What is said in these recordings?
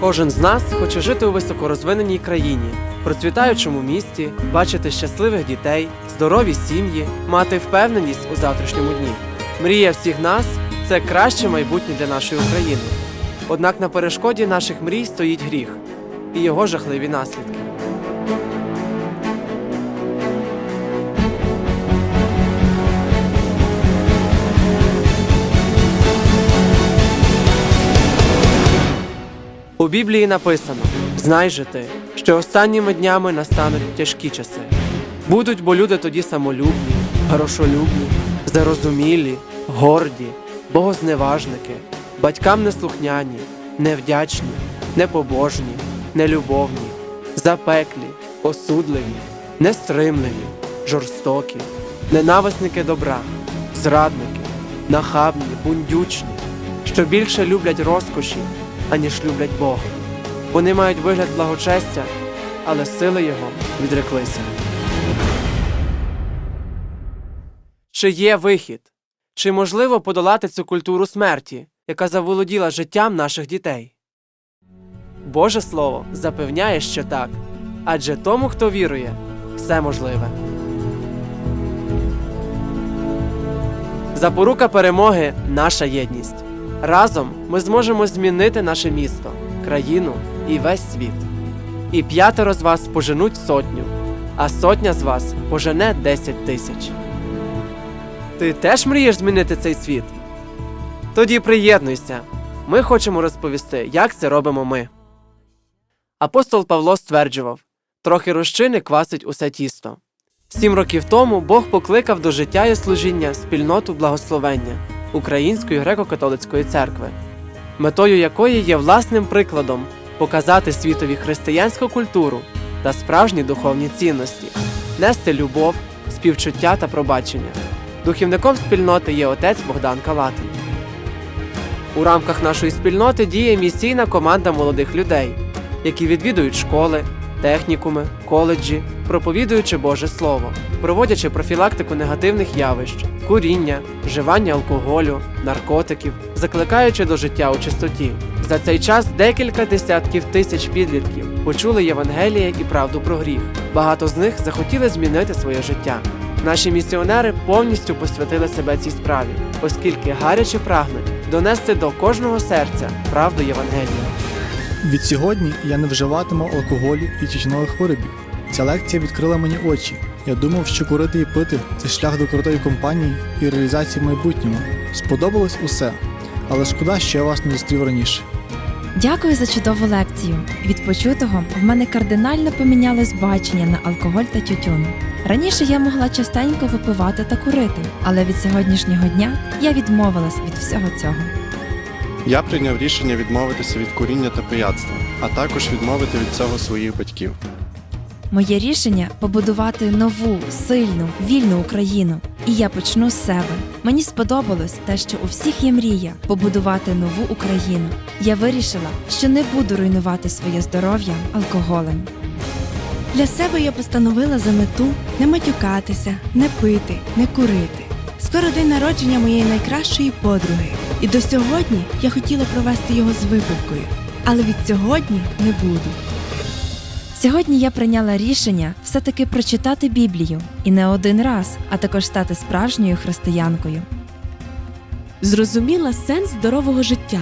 Кожен з нас хоче жити у високорозвиненій країні, процвітаючому місті, бачити щасливих дітей, здорові сім'ї, мати впевненість у завтрашньому дні. Мрія всіх нас це краще майбутнє для нашої України. Однак на перешкоді наших мрій стоїть гріх і його жахливі наслідки. У Біблії написано: Знай же ти, що останніми днями настануть тяжкі часи. Будуть бо люди тоді самолюбні, грошолюбні, зарозумілі, горді, богозневажники, батькам неслухняні, невдячні, непобожні, нелюбовні, запеклі, осудливі, нестримливі, жорстокі, ненависники добра, зрадники, нахабні, бундючні, що більше люблять розкоші, аніж люблять Бога. Вони мають вигляд благочестя, але сили його відреклися. Чи є вихід? Чи можливо подолати цю культуру смерті, яка заволоділа життям наших дітей? Боже Слово запевняє, що так, адже тому, хто вірує, все можливе. Запорука перемоги наша єдність. Разом ми зможемо змінити наше місто, країну і весь світ. І п'ятеро з вас поженуть сотню, а сотня з вас пожене десять тисяч. Ти теж мрієш змінити цей світ? Тоді приєднуйся. Ми хочемо розповісти, як це робимо ми. Апостол Павло стверджував трохи розчини квасить усе тісто. Сім років тому Бог покликав до життя і служіння спільноту благословення Української греко-католицької церкви, метою якої є власним прикладом показати світові християнську культуру та справжні духовні цінності, нести любов, співчуття та пробачення. Духівником спільноти є отець Богдан Калатин. У рамках нашої спільноти діє місійна команда молодих людей, які відвідують школи, технікуми, коледжі, проповідуючи Боже Слово, проводячи профілактику негативних явищ, куріння, вживання алкоголю, наркотиків, закликаючи до життя у чистоті. За цей час декілька десятків тисяч підлітків почули Євангеліє і правду про гріх. Багато з них захотіли змінити своє життя. Наші місіонери повністю посвятили себе цій справі, оскільки гаряче прагнуть донести до кожного серця правду Євангелія. Відсьогодні я не вживатиму алкоголю і тютюнових виробів. Ця лекція відкрила мені очі. Я думав, що курити і пити це шлях до крутої компанії і реалізації в майбутньому. Сподобалось усе, але шкода, що я вас не зустрів раніше. Дякую за чудову лекцію. Від почутого в мене кардинально помінялось бачення на алкоголь та тютюн. Раніше я могла частенько випивати та курити, але від сьогоднішнього дня я відмовилась від всього цього. Я прийняв рішення відмовитися від куріння та пияцтва, а також відмовити від цього своїх батьків. Моє рішення побудувати нову, сильну, вільну Україну. І я почну з себе. Мені сподобалось те, що у всіх є мрія побудувати нову Україну. Я вирішила, що не буду руйнувати своє здоров'я алкоголем. Для себе я постановила за мету не матюкатися, не пити, не курити. Скоро день народження моєї найкращої подруги, і до сьогодні я хотіла провести його з випивкою, але від сьогодні не буду. Сьогодні я прийняла рішення все-таки прочитати Біблію і не один раз, а також стати справжньою християнкою. Зрозуміла сенс здорового життя.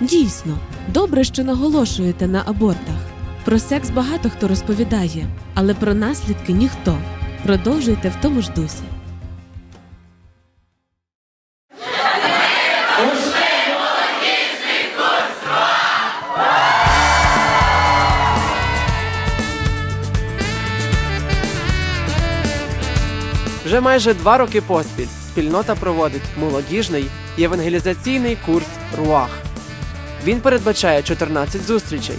Дійсно, добре, що наголошуєте на абортах. Про секс багато хто розповідає, але про наслідки ніхто. Продовжуйте в тому ж дусі. Майже два роки поспіль спільнота проводить молодіжний євангелізаційний курс Руах. Він передбачає 14 зустрічей,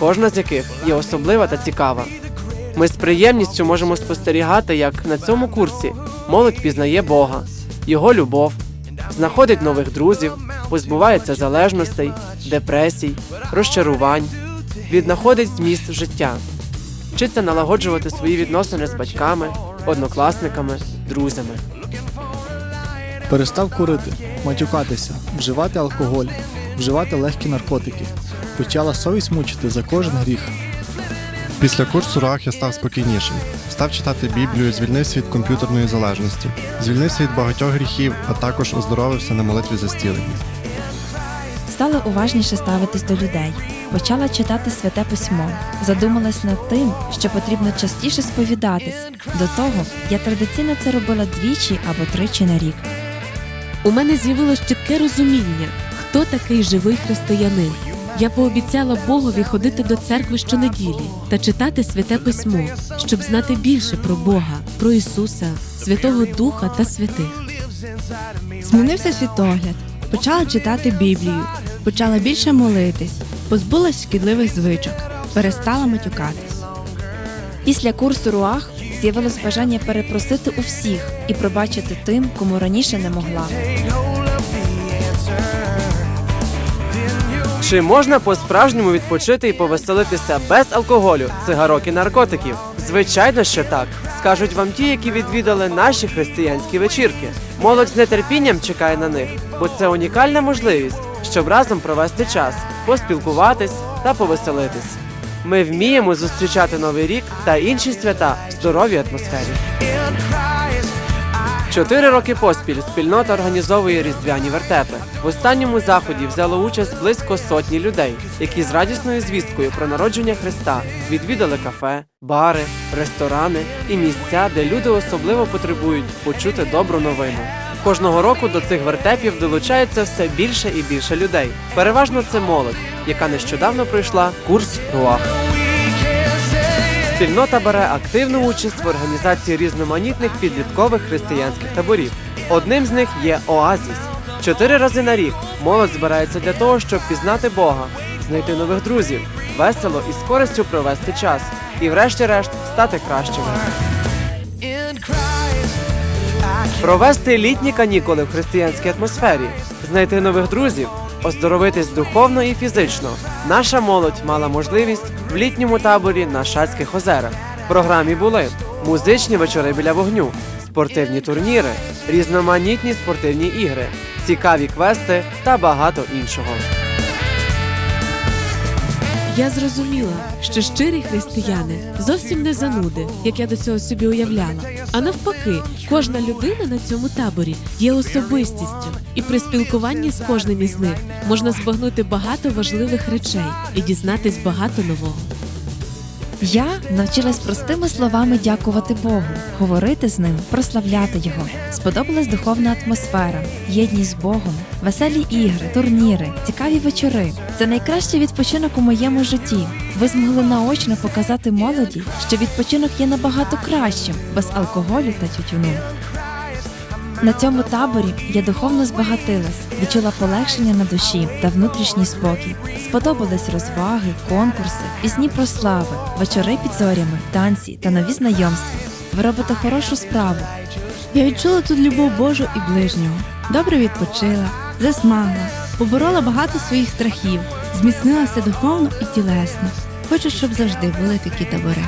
кожна з яких є особлива та цікава. Ми з приємністю можемо спостерігати, як на цьому курсі молодь пізнає Бога, Його любов, знаходить нових друзів, позбувається залежностей, депресій, розчарувань, віднаходить зміст життя, вчиться налагоджувати свої відносини з батьками, однокласниками, друзями. Перестав курити, матюкатися, вживати алкоголь, вживати легкі наркотики. почала совість мучити за кожен гріх. Після курсу рах я став спокійнішим. Став читати Біблію, звільнився від комп'ютерної залежності, звільнився від багатьох гріхів, а також оздоровився на молитві за зцілення. Стала уважніше ставитись до людей, почала читати святе письмо, задумалась над тим, що потрібно частіше сповідатись. До того я традиційно це робила двічі або тричі на рік. У мене з'явилось чітке розуміння, хто такий живий християнин. Я пообіцяла Богові ходити до церкви щонеділі та читати святе письмо, щоб знати більше про Бога, про Ісуса, Святого Духа та святих. Змінився світогляд, почала читати Біблію, почала більше молитись, позбулась шкідливих звичок, перестала матюкатись. Після курсу РУАХ з'явилось бажання перепросити у всіх і пробачити тим, кому раніше не могла. Чи можна по-справжньому відпочити і повеселитися без алкоголю, цигарок і наркотиків? Звичайно, що так. Скажуть вам ті, які відвідали наші християнські вечірки. Молодь з нетерпінням чекає на них, бо це унікальна можливість, щоб разом провести час, поспілкуватись та повеселитись. Ми вміємо зустрічати новий рік та інші свята в здоровій атмосфері. Чотири роки поспіль спільнота організовує різдвяні вертепи. В останньому заході взяло участь близько сотні людей, які з радісною звісткою про народження Христа відвідали кафе, бари, ресторани і місця, де люди особливо потребують почути добру новину. Кожного року до цих вертепів долучається все більше і більше людей. Переважно це молодь, яка нещодавно пройшла курс РУАХ. Спільнота бере активну участь в організації різноманітних підліткових християнських таборів. Одним з них є Оазіс. Чотири рази на рік молодь збирається для того, щоб пізнати Бога, знайти нових друзів, весело і з користю провести час, і, врешті-решт, стати кращими. Провести літні канікули в християнській атмосфері, знайти нових друзів, оздоровитись духовно і фізично. Наша молодь мала можливість в літньому таборі на Шацьких озерах. В програмі були музичні вечори біля вогню, спортивні турніри, різноманітні спортивні ігри, цікаві квести та багато іншого. Я зрозуміла, що щирі християни зовсім не зануди, як я до цього собі уявляла. А навпаки, кожна людина на цьому таборі є особистістю, і при спілкуванні з кожним із них можна збагнути багато важливих речей і дізнатись багато нового. Я навчилась простими словами дякувати Богу, говорити з ним, прославляти його. Сподобалась духовна атмосфера, єдність з Богом, веселі ігри, турніри, цікаві вечори. Це найкращий відпочинок у моєму житті. Ви змогли наочно показати молоді, що відпочинок є набагато кращим без алкоголю та тютюну. На цьому таборі я духовно збагатилась, відчула полегшення на душі та внутрішній спокій. Сподобались розваги, конкурси, пісні про слави, вечори під зорями, танці та нові знайомства. Ви робите хорошу справу. Я відчула тут любов Божу і ближнього. Добре відпочила, засмагла, поборола багато своїх страхів, зміцнилася духовно і тілесно. Хочу, щоб завжди були такі табори.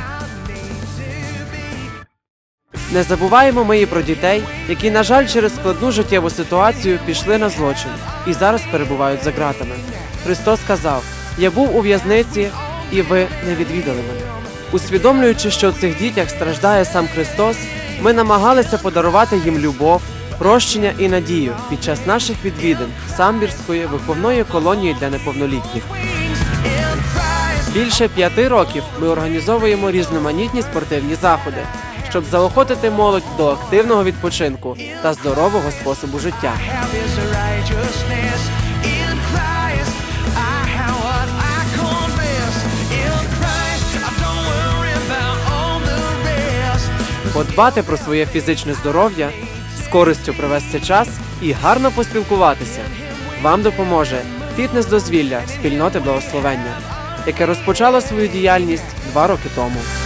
Не забуваємо ми і про дітей, які, на жаль, через складну життєву ситуацію пішли на злочин і зараз перебувають за ґратами. Христос сказав: Я був у в'язниці, і ви не відвідали мене. Усвідомлюючи, що в цих дітях страждає сам Христос, ми намагалися подарувати їм любов, прощення і надію під час наших відвідин самбірської виховної колонії для неповнолітніх. Більше п'яти років ми організовуємо різноманітні спортивні заходи, щоб заохотити молодь до активного відпочинку та здорового способу життя. Подбати про своє фізичне здоров'я, з користю провести час і гарно поспілкуватися. Вам допоможе фітнес-дозвілля спільноти благословення, яке розпочало свою діяльність два роки тому.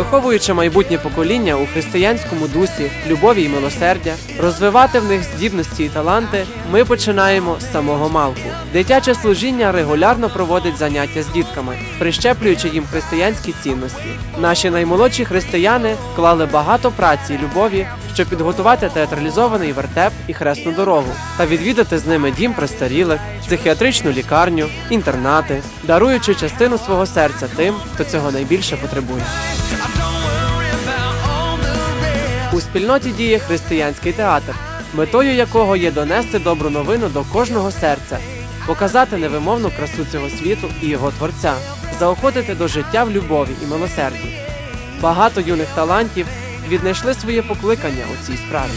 Виховуючи майбутнє покоління у християнському дусі, любові і милосердя, розвивати в них здібності і таланти, ми починаємо з самого малку. Дитяче служіння регулярно проводить заняття з дітками, прищеплюючи їм християнські цінності. Наші наймолодші християни вклали багато праці і любові, щоб підготувати театралізований вертеп і хресну дорогу та відвідати з ними дім престарілих, психіатричну лікарню, інтернати, даруючи частину свого серця тим, хто цього найбільше потребує. У спільноті діє християнський театр, метою якого є донести добру новину до кожного серця, показати невимовну красу цього світу і його творця, заохотити до життя в любові і милосерді. Багато юних талантів віднайшли своє покликання у цій справі.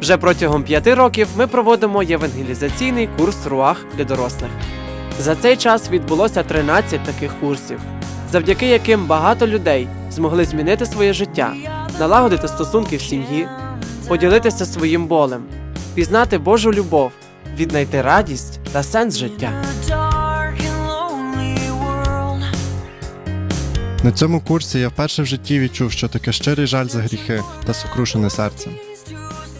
Вже протягом п'яти років ми проводимо євангелізаційний курс Руах для дорослих. За цей час відбулося 13 таких курсів, завдяки яким багато людей змогли змінити своє життя, налагодити стосунки в сім'ї, поділитися своїм болем, пізнати Божу любов, віднайти радість та сенс життя. На цьому курсі я вперше в житті відчув, що таке щирий жаль за гріхи та сокрушене серце.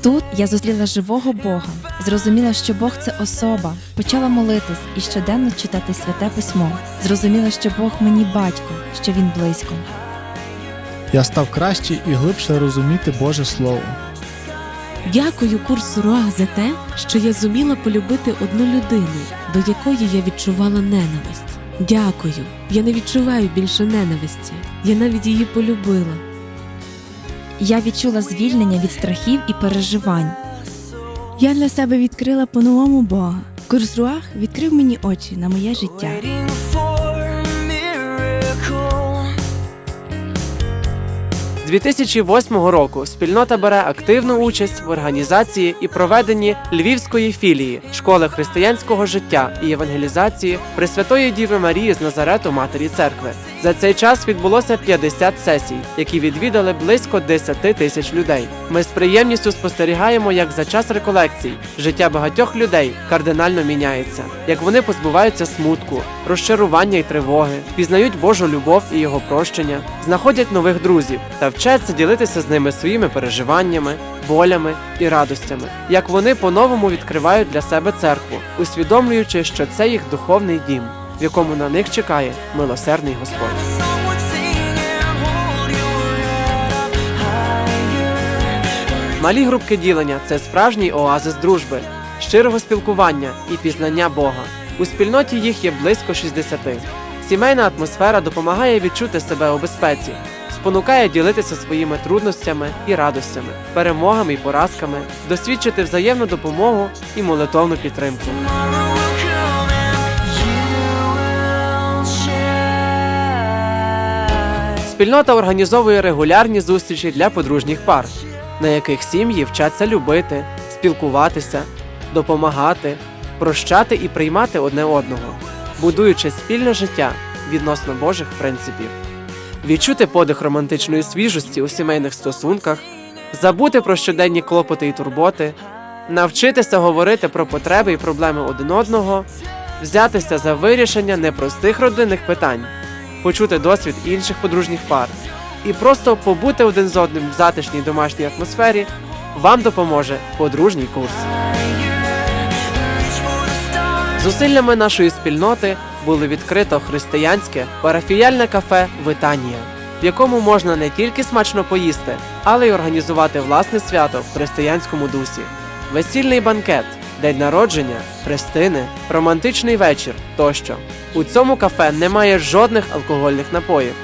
Тут я зустріла живого Бога, зрозуміла, що Бог це особа, почала молитись і щоденно читати святе письмо. Зрозуміла, що Бог мені батько, що він близько. Я став краще і глибше розуміти Боже Слово. Дякую курсу Руах за те, що я зуміла полюбити одну людину, до якої я відчувала ненависть. Дякую. Я не відчуваю більше ненависті. Я навіть її полюбила. Я відчула звільнення від страхів і переживань. Я для себе відкрила по-новому Бога. Курс Руах відкрив мені очі на моє життя. 2008 року спільнота бере активну участь в організації і проведенні Львівської філії школи християнського життя і евангелізації Пресвятої Діви Марії з Назарету Матері Церкви. За цей час відбулося 50 сесій, які відвідали близько 10 тисяч людей. Ми з приємністю спостерігаємо, як за час реколекцій життя багатьох людей кардинально міняється, як вони позбуваються смутку, розчарування й тривоги, пізнають Божу любов і його прощення, знаходять нових друзів та вчаться ділитися з ними своїми переживаннями, болями і радостями, як вони по-новому відкривають для себе церкву, усвідомлюючи, що це їх духовний дім, в якому на них чекає милосердний Господь. Малі групки ділення це справжній оазис дружби, щирого спілкування і пізнання Бога. У спільноті їх є близько 60. Сімейна атмосфера допомагає відчути себе у безпеці, спонукає ділитися своїми трудностями і радостями, перемогами і поразками, досвідчити взаємну допомогу і молитовну підтримку. Спільнота організовує регулярні зустрічі для подружніх пар, на яких сім'ї вчаться любити, спілкуватися, допомагати, прощати і приймати одне одного, будуючи спільне життя відносно Божих принципів. Відчути подих романтичної свіжості у сімейних стосунках, забути про щоденні клопоти і турботи, навчитися говорити про потреби і проблеми один одного, взятися за вирішення непростих родинних питань, почути досвід інших подружніх пар і просто побути один з одним в затишній домашній атмосфері вам допоможе подружній курс. Зусиллями нашої спільноти було відкрито християнське парафіяльне кафе Витанія, в якому можна не тільки смачно поїсти, але й організувати власне свято в християнському дусі, весільний банкет, день народження, хрестини, романтичний вечір тощо. У цьому кафе немає жодних алкогольних напоїв.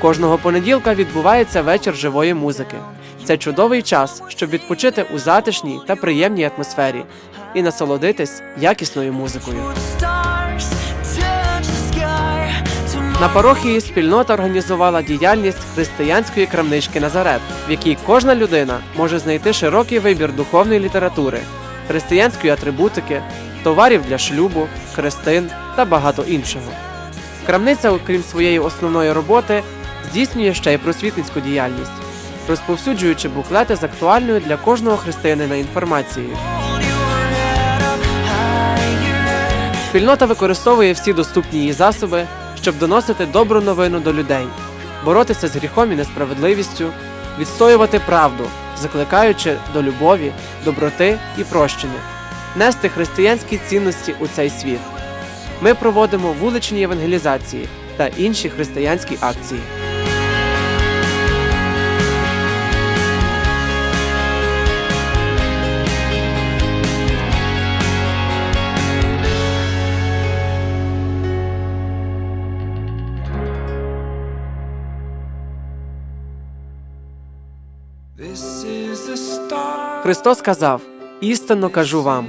Кожного понеділка відбувається вечір живої музики. Це чудовий час, щоб відпочити у затишній та приємній атмосфері і насолодитись якісною музикою. На парохії спільнота організувала діяльність християнської крамнички Назарет, в якій кожна людина може знайти широкий вибір духовної літератури, християнської атрибутики, товарів для шлюбу, хрестин та багато іншого. Крамниця, окрім своєї основної роботи, здійснює ще й просвітницьку діяльність, розповсюджуючи буклети з актуальною для кожного християнина інформацією. Спільнота використовує всі доступні її засоби, щоб доносити добру новину до людей, боротися з гріхом і несправедливістю, відстоювати правду, закликаючи до любові, доброти і прощення, нести християнські цінності у цей світ. Ми проводимо вуличні евангелізації та інші християнські акції. Христос сказав: істинно кажу вам: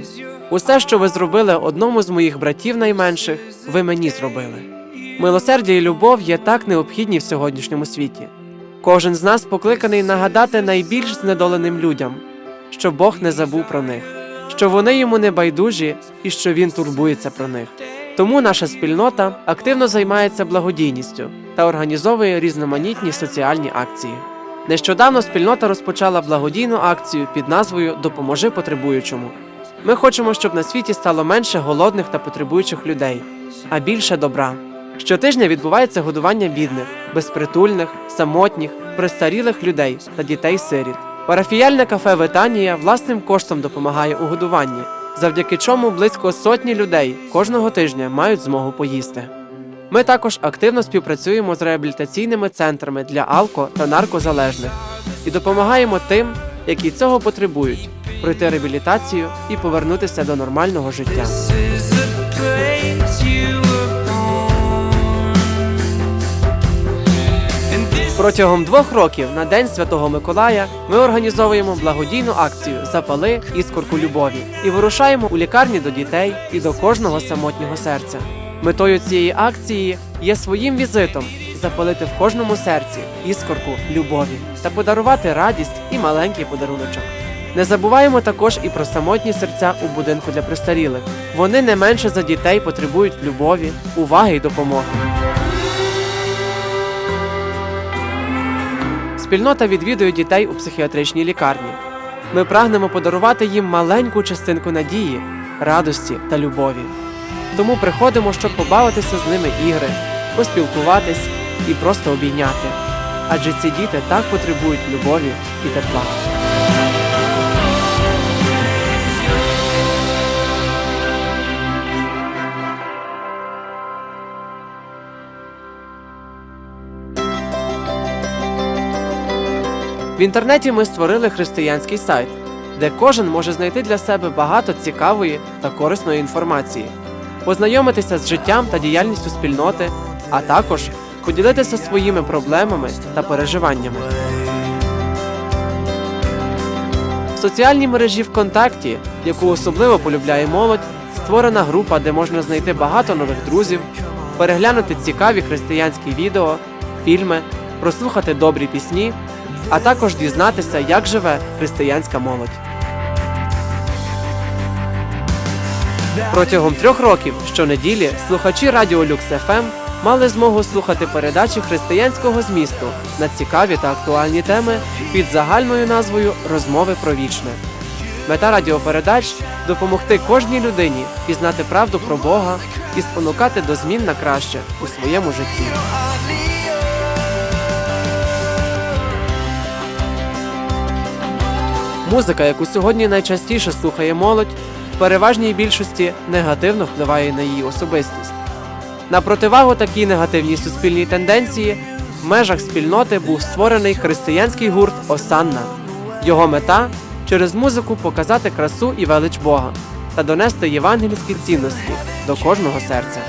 усе, що ви зробили одному з моїх братів найменших, ви мені зробили. Милосердя і любов є так необхідні в сьогоднішньому світі. Кожен з нас покликаний нагадати найбільш знедоленим людям, що Бог не забув про них, що вони йому не байдужі і що він турбується про них. Тому наша спільнота активно займається благодійністю та організовує різноманітні соціальні акції. Нещодавно спільнота розпочала благодійну акцію під назвою Допоможи потребуючому. Ми хочемо, щоб на світі стало менше голодних та потребуючих людей, а більше добра. Щотижня відбувається годування бідних, безпритульних, самотніх, престарілих людей та дітей-сиріт. Парафіяльне кафе Витанія власним коштом допомагає у годуванні, завдяки чому близько сотні людей кожного тижня мають змогу поїсти. Ми також активно співпрацюємо з реабілітаційними центрами для алко та наркозалежних і допомагаємо тим, які цього потребують, пройти реабілітацію і повернутися до нормального життя. Протягом двох років на День Святого Миколая ми організовуємо благодійну акцію Запали іскорку любові і вирушаємо у лікарні до дітей і до кожного самотнього серця. Метою цієї акції є своїм візитом запалити в кожному серці іскорку любові та подарувати радість і маленький подаруночок. Не забуваємо також і про самотні серця у будинку для престарілих. Вони не менше за дітей потребують любові, уваги і допомоги. Спільнота відвідує дітей у психіатричній лікарні. Ми прагнемо подарувати їм маленьку частинку надії, радості та любові. Тому приходимо, щоб побавитися з ними ігри, поспілкуватись і просто обійняти. Адже ці діти так потребують любові і тепла. В інтернеті ми створили християнський сайт, де кожен може знайти для себе багато цікавої та корисної інформації, познайомитися з життям та діяльністю спільноти, а також поділитися своїми проблемами та переживаннями. В соціальній мережі ВКонтакті, яку особливо полюбляє молодь, створена група, де можна знайти багато нових друзів, переглянути цікаві християнські відео, фільми, прослухати добрі пісні, а також дізнатися, як живе християнська молодь. Протягом трьох років щонеділі слухачі Радіо Люкс ФМ мали змогу слухати передачі християнського змісту на цікаві та актуальні теми під загальною назвою Розмови про вічне. Мета радіопередач допомогти кожній людині пізнати правду про Бога і спонукати до змін на краще у своєму житті. Музика, яку сьогодні найчастіше слухає молодь, в переважній більшості негативно впливає на її особистість. На противагу такій негативній суспільній тенденції в межах спільноти був створений християнський гурт Осанна. Його мета через музику показати красу і велич Бога та донести євангельські цінності до кожного серця.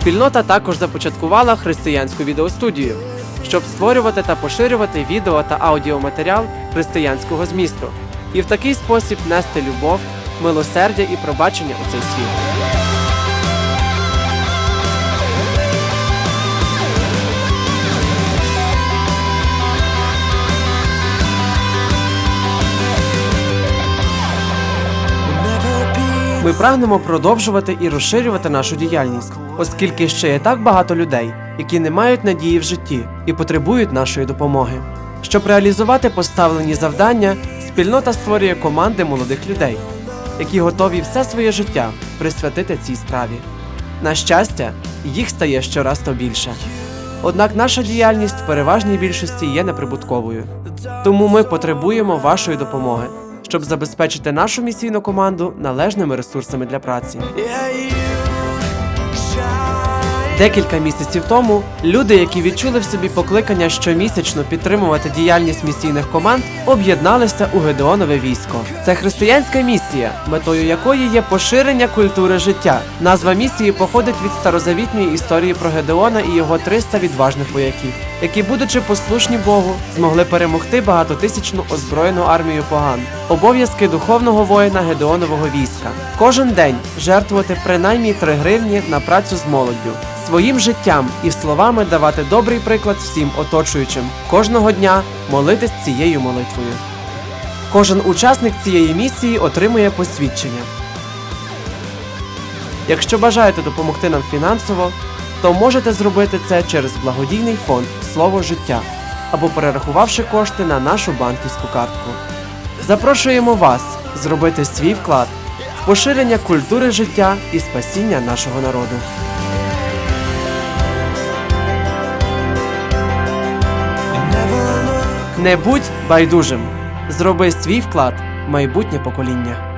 Спільнота також започаткувала християнську відеостудію, щоб створювати та поширювати відео та аудіоматеріал християнського змісту і в такий спосіб нести любов, милосердя і пробачення у цей світ. Ми прагнемо продовжувати і розширювати нашу діяльність, оскільки ще є так багато людей, які не мають надії в житті і потребують нашої допомоги. Щоб реалізувати поставлені завдання, спільнота створює команди молодих людей, які готові все своє життя присвятити цій справі. На щастя, їх стає щораз то більше. Однак наша діяльність в переважній більшості є неприбутковою. Тому ми потребуємо вашої допомоги, щоб забезпечити нашу місійну команду належними ресурсами для праці. Декілька місяців тому люди, які відчули в собі покликання щомісячно підтримувати діяльність місійних команд, об'єдналися у Гедеонове військо. Це християнська місія, метою якої є поширення культури життя. Назва місії походить від старозавітньої історії про Гедеона і його 300 відважних вояків, які, будучи послушні Богу, змогли перемогти багатотисячну озброєну армію поган. Обов'язки духовного воїна Гедеонового війська. Кожен день жертвувати принаймні 3 гривні на працю з молоддю своїм життям і словами давати добрий приклад всім оточуючим, кожного дня молитись цією молитвою. Кожен учасник цієї місії отримує посвідчення. Якщо бажаєте допомогти нам фінансово, то можете зробити це через благодійний фонд Слово життя або перерахувавши кошти на нашу банківську картку. Запрошуємо вас зробити свій вклад в поширення культури життя і спасіння нашого народу. Не будь байдужим. Зроби свій вклад в майбутнє покоління.